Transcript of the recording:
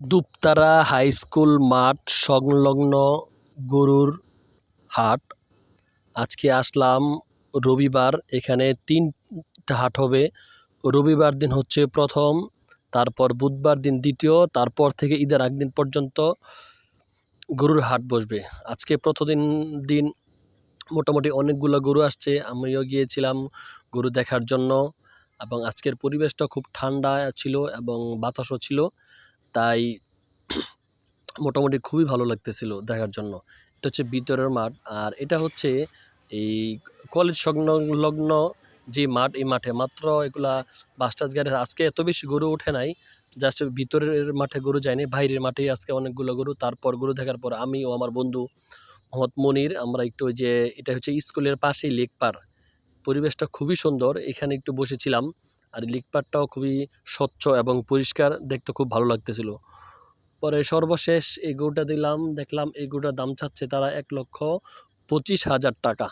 Dupatara high school মাঠ সংলগ্ন গরুর হাট। আজকে আসলাম রবিবার, এখানে তিনটা হাট হবে। রবিবার দিন হচ্ছে প্রথম, তারপর বুধবার দিন দ্বিতীয়, তারপর থেকে ঈদের আগ দিন পর্যন্ত গরুর হাট বসবে। আজকে প্রথম দিন মোটামুটি অনেকগুলো গরু আসছে। আমিও গিয়েছিলাম গরু দেখার জন্য এবং আজকের পরিবেশটা খুব ঠান্ডা ছিল এবং বাতাসও ছিল। তাই মোটামুটি খুবই ভালো লাগতেছিল দেখার জন্য। এটা হচ্ছে ভিতরের মাঠ। আর এটা হচ্ছে এই কলেজ সংলগ্ন যে মাঠ, এই মাঠে মাত্র এগুলা বাস টাস গাড়ি আজকে এত বেশি গরু ওঠে নাই জাস্ট ভিতরের মাঠে গরু যায়নি, বাইরের মাঠেই আজকে অনেকগুলো গরু। তারপর গরু দেখার পর আমি ও আমার বন্ধু মোহাম্মদ মনির, আমরা একটু যে, এটা হচ্ছে স্কুলের পাশেই লেক পার। পরিবেশটা খুবই সুন্দর, এখানে একটু বসেছিলাম। আর লিকপাটটাও খুবই স্বচ্ছ এবং পরিষ্কার, দেখতে খুব ভালো লাগতেছিল। পরে সর্বশেষ এই গরুটা দিলাম, দেখলাম এই গরুটার দাম চাচ্ছে তারা এক লক্ষ পঁচিশ হাজার টাকা।